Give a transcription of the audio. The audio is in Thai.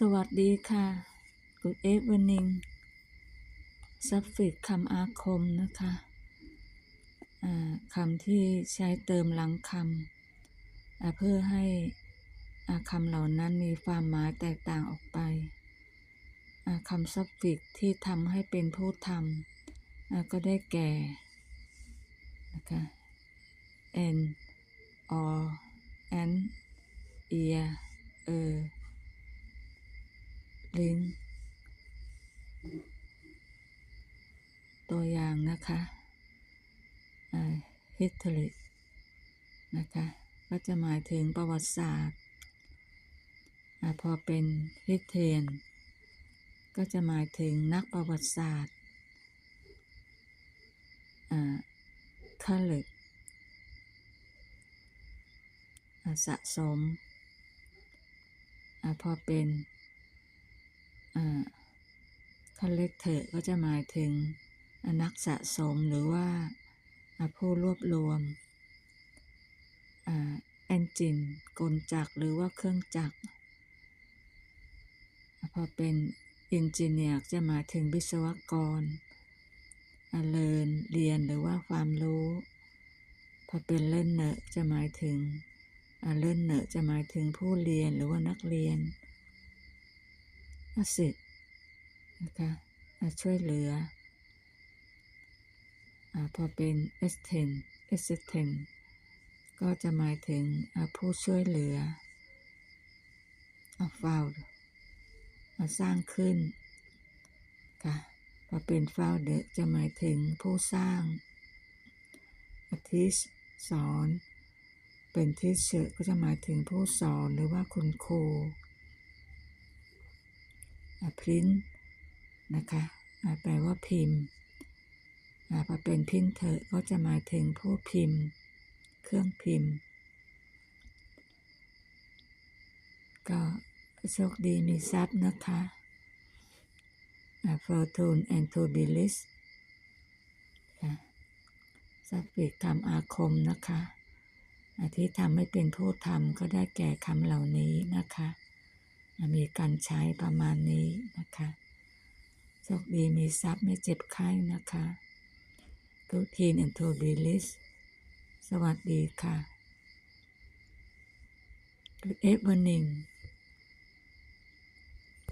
สวัสดีค่ะ Good evening ซับฟิกคำอาคมนะคะคำที่ใช้เติมหลังคำเพื่อให้คำเหล่านั้นมีความหมายแตกต่างออกไปคำซับฟิกที่ทำให้เป็นผู้ทำก็ได้แก่นะคะ n or an ear เออ ลิงตัวอย่างนะคะ history นะคะ ก็จะหมายถึงประวัติศาสตร์อพอเป็น historian ก็จะหมายถึงนักประวัติศาสตร์ collect สะสมอพอเป็น คัลเล็กเตอร์ก็จะหมายถึงนักสะสมหรือว่าผู้รวบรวมแอนจินกลจักรหรือว่าเครื่องจักร พอเป็นอินจิเนียร์จะหมายถึงวิศวกรเรียนเรียนหรือว่าความรู้ พอเป็นเล่นเนอจะหมายถึงเล่นเนอจะหมายถึงผู้เรียนหรือว่านักเรียน อาศินะคะช่วยเหลืออพอเป็น s 10 s 10 ก็จะหมายถึงผู้ช่วยเหลือฟาวมาสร้างขึ้นค่ะพอเป็นฟาวเดอจะหมายถึงผู้สร้างอาทิสสอน เป็นทิเชอร์ก็จะหมายถึงผู้สอนหรือว่าคุณครู พิมพ์นะคะแปลว่าพิมพ์พอเป็นพิมพ์เถอะก็จะหมายถึงผู้พิมพ์ เครื่องพิมพ์ ก็โชคดีมีทรัพย์นะคะ fortune and to be list ทรัพย์ปีกคำอาคมนะคะที่ทำให้เป็นผู้ทำก็ได้แก่คำเหล่านี้นะคะ มีการใช้ประมาณนี้นะคะโชคดีมีทรัพย์ไม่เจ็บไข้นะคะทุกทีนอันโทบิลิสสวัสดีค่ะ Good evening